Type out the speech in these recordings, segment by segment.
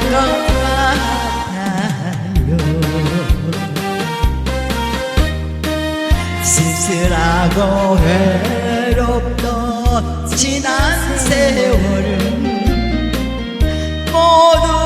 것 같아요? 쓸쓸하고 외롭던 지난 세월은 모두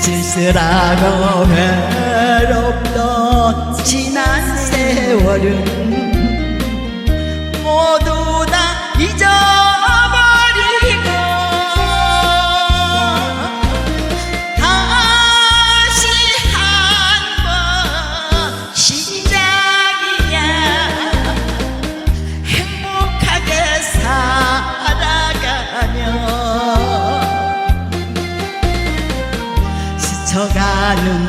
쓸쓸하고 외롭던 지난 세월은 ഞാനും